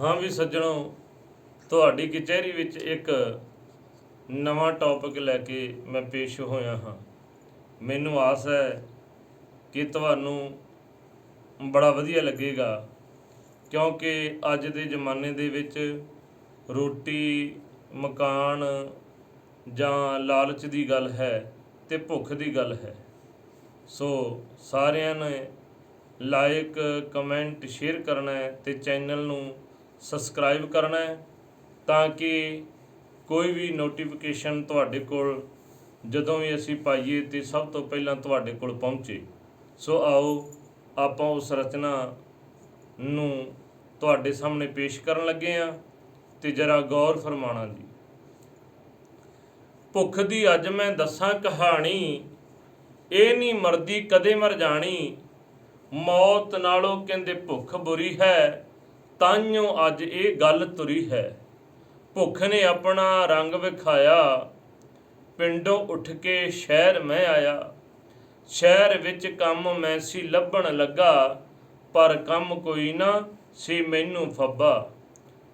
ਹਾਂ ਵੀ ਸੱਜਣੋ, ਤੁਹਾਡੀ ਕਚਹਿਰੀ ਵਿੱਚ ਇੱਕ ਨਵਾਂ ਟੌਪਿਕ ਲੈ ਕੇ ਮੈਂ ਪੇਸ਼ ਹੋਇਆ ਹਾਂ। ਮੈਨੂੰ ਆਸ ਹੈ ਕਿ ਤੁਹਾਨੂੰ ਬੜਾ ਵਧੀਆ ਲੱਗੇਗਾ, ਕਿਉਂਕਿ ਅੱਜ ਦੇ ਜ਼ਮਾਨੇ ਦੇ ਵਿੱਚ ਰੋਟੀ, ਮਕਾਨ ਜਾਂ ਲਾਲਚ ਦੀ ਗੱਲ ਹੈ ਤੇ ਭੁੱਖ ਦੀ ਗੱਲ ਹੈ। ਸੋ ਸਾਰਿਆਂ ਨੇ ਲਾਈਕ ਕਮੈਂਟ, ਸ਼ੇਅਰ ਕਰਨਾ ਹੈ ਤੇ ਚੈਨਲ ਨੂੰ ਸਬਸਕ੍ਰਾਈਬ ਕਰਨਾ ਹੈ ਤਾਂ ਕਿ ਕੋਈ ਵੀ ਨੋਟੀਫਿਕੇਸ਼ਨ ਤੁਹਾਡੇ ਕੋਲ ਜਦੋਂ ਵੀ ਅਸੀਂ ਪਾਈਏ ਤੇ ਸਭ ਤੋਂ ਪਹਿਲਾਂ ਤੁਹਾਡੇ ਕੋਲ ਪਹੁੰਚੇ। ਸੋ ਆਓ ਆਪਾਂ ਉਸ ਰਚਨਾ ਨੂੰ ਤੁਹਾਡੇ ਸਾਹਮਣੇ ਪੇਸ਼ ਕਰਨ ਲੱਗੇ ਹਾਂ ਤੇ ਜਰਾ ਗੌਰ ਫਰਮਾਣਾ ਜੀ। ਭੁੱਖ ਦੀ ਅੱਜ ਮੈਂ ਦੱਸਾਂ ਕਹਾਣੀ, ਇਹ ਨਹੀਂ ਮਰਦੀ ਕਦੇ ਮਰ ਜਾਣੀ, ਮੌਤ ਨਾਲੋਂ ਕਹਿੰਦੇ ਭੁੱਖ ਬੁਰੀ ਹੈ ਤਾਂਿਓ ਅੱਜ ਇਹ ਗੱਲ ਤੁਰੀ ਹੈ। ਭੁੱਖ ਨੇ ਆਪਣਾ ਰੰਗ ਵਿਖਾਇਆ। ਪਿੰਡੋਂ ਉੱਠ ਕੇ ਸ਼ਹਿਰ ਮੈਂ ਆਇਆ। ਸ਼ਹਿਰ ਵਿੱਚ ਕੰਮ ਮੈਂ ਸੀ ਲੱਭਣ ਲੱਗਾ, ਪਰ ਕੰਮ ਕੋਈ ਨਾ ਸੀ ਮੈਨੂੰ ਫੱਬਾ।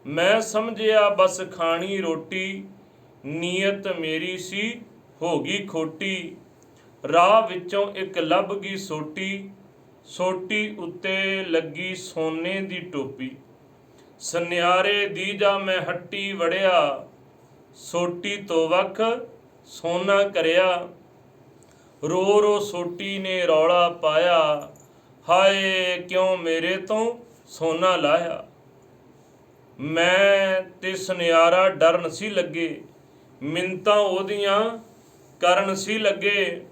ਮੈਂ ਸਮਝਿਆ, ਬਸ ਖਾਣੀ ਰੋਟੀ, ਨੀਅਤ ਮੇਰੀ ਸੀ, ਹੋ ਗਈ ਖੋਟੀ। ਰਾਹ ਵਿੱਚੋਂ ਇੱਕ ਲੱਭ ਗਈ ਸੋਟੀ ਸੋਟੀ ਉੱਤੇ ਲੱਗੀ ਸੋਨੇ ਦੀ ਟੋਪੀ। ਸੁਨਿਆਰੇ ਦੀ ਜਾ ਮੈਂ ਹੱਟੀ ਵੜਿਆ, ਸੋਟੀ ਤੋਂ ਵੱਖ ਸੋਨਾ ਕਰਿਆ। ਰੋ ਰੋ ਸੋਟੀ ਨੇ ਰੌਲਾ ਪਾਇਆ, ਹਾਏ ਕਿਉਂ ਮੇਰੇ ਤੋਂ ਸੋਨਾ ਲਾਇਆ? ਮੈਂ ਤੇ ਸੁਨਿਆਰਾ ਡਰਨ ਸੀ ਲੱਗੇ ਮਿੰਤਾਂ ਉਹਦੀਆਂ ਕਰਨ ਸੀ ਲੱਗੇ।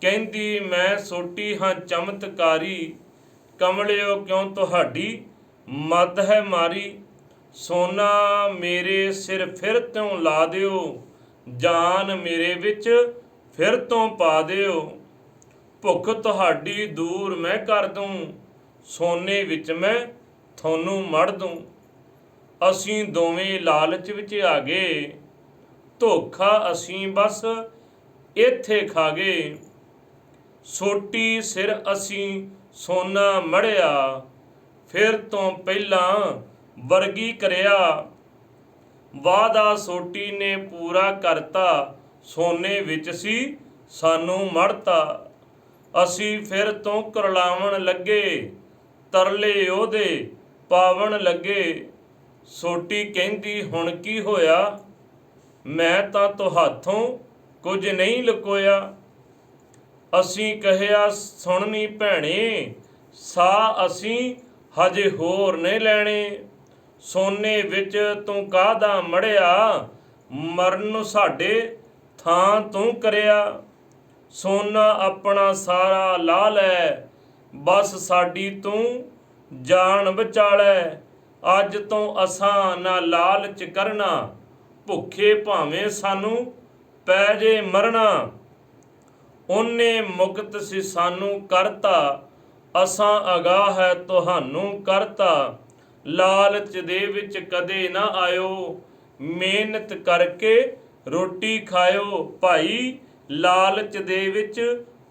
ਕਹਿੰਦੀ, ਮੈਂ ਸੋਟੀ ਹਾਂ ਚਮਤਕਾਰੀ, ਕਮਲਿਓ ਕਿਉਂ ਤੁਹਾਡੀ ਮਤ ਹੈ ਮਾਰੀ, ਸੋਨਾ ਮੇਰੇ ਸਿਰ ਫਿਰ ਤੋਂ ਲਾ ਦਿਓ, ਜਾਨ ਮੇਰੇ ਵਿੱਚ ਫਿਰ ਤੋਂ ਪਾ ਦਿਓ। ਭੁੱਖ ਤੁਹਾਡੀ ਦੂਰ ਮੈਂ ਕਰ ਦੂੰ, ਸੋਨੇ ਵਿੱਚ ਮੈਂ ਤੁਹਾਨੂੰ ਮੜ ਦੂੰ। ਅਸੀਂ ਦੋਵੇਂ ਲਾਲਚ ਵਿੱਚ ਆ ਗਏ, ਧੋਖਾ ਅਸੀਂ ਬਸ ਇੱਥੇ ਖਾ ਗਏ। ਸੋਟੀ ਸਿਰ ਅਸੀਂ ਸੋਨਾ ਮੜਿਆ ਫਿਰ ਤੋਂ ਪਹਿਲਾਂ ਵਰਗੀ ਕਰਿਆ। ਵਾਦਾ ਸੋਟੀ ਨੇ ਪੂਰਾ ਕਰਤਾ, ਸੋਨੇ ਵਿੱਚ ਸੀ, ਸਾਨੂੰ ਮੜਤਾ। ਅਸੀਂ ਫਿਰ ਤੋਂ ਕਰਲਾਵਣ ਲੱਗੇ, ਤਰਲੇ ਉਹਦੇ ਪਾਵਣ ਲੱਗੇ। ਸੋਟੀ ਕਹਿੰਦੀ, ਹੁਣ ਕੀ ਹੋਇਆ? ਮੈਂ ਤਾਂ ਤੁਹਾਥੋਂ ਕੁਝ ਨਹੀਂ ਲੁਕੋਇਆ। ਅਸੀਂ ਕਹਿਆ ਸੁਣਨੀ ਭੈਣੇ ਸਾ ਅਸੀਂ ਹਜੇ ਹੋਰ ਨਹੀਂ ਲੈਣੇ। ਸੋਨੇ ਵਿੱਚ ਤੂੰ ਕਾਹਦਾ ਮੜਿਆ? ਮਰਨ ਸਾਡੇ ਥਾਂ ਤੂੰ ਕਰਿਆ। ਸੋਨਾ ਆਪਣਾ ਸਾਰਾ ਲਾ ਲੈ। ਬਸ ਸਾਡੀ ਤੂੰ ਜਾਨ ਵਿਚਾਲੈ। ਅੱਜ ਤੋਂ ਅਸਾਂ ਨਾ ਲਾਲਚ ਕਰਨਾ। ਭੁੱਖੇ ਭਾਵੇਂ ਸਾਨੂੰ ਪੈ ਜੇ ਮਰਨਾ। ਉਹਨੇ ਮੁਕਤ ਸੀ ਸਾਨੂੰ ਕਰਤਾ। ਅਸਾਂ ਅਗਾਹ ਹੈ ਤੁਹਾਨੂੰ ਕਰਤਾ। ਲਾਲਚ ਦੇ ਵਿੱਚ ਕਦੇ ਨਾ ਆਇਓ। ਮਿਹਨਤ ਕਰਕੇ ਰੋਟੀ ਖਾਇਓ। ਭਾਈ, ਲਾਲਚ ਦੇ ਵਿੱਚ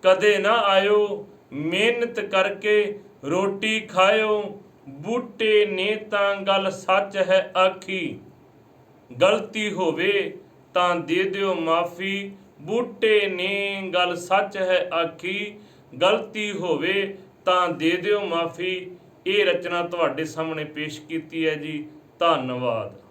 ਕਦੇ ਨਾ ਆਇਓ। ਮਿਹਨਤ ਕਰਕੇ ਰੋਟੀ ਖਾਇਓ। ਬੂਟੇ ਨੇ ਤਾਂ ਗੱਲ ਸੱਚ ਹੈ ਆਖੀ। ਗਲਤੀ ਹੋਵੇ ਤਾਂ ਦੇ ਦਿਓ ਮਾਫੀ। ਬੂਟੇ ਨੇ ਗੱਲ ਸੱਚ ਹੈ ਆਖੀ। ਗਲਤੀ ਹੋਵੇ ਤਾਂ ਦੇ ਦਿਓ ਮਾਫੀ। ਇਹ ਰਚਨਾ ਤੁਹਾਡੇ ਸਾਹਮਣੇ ਪੇਸ਼ ਕੀਤੀ ਹੈ ਜੀ। ਧੰਨਵਾਦ।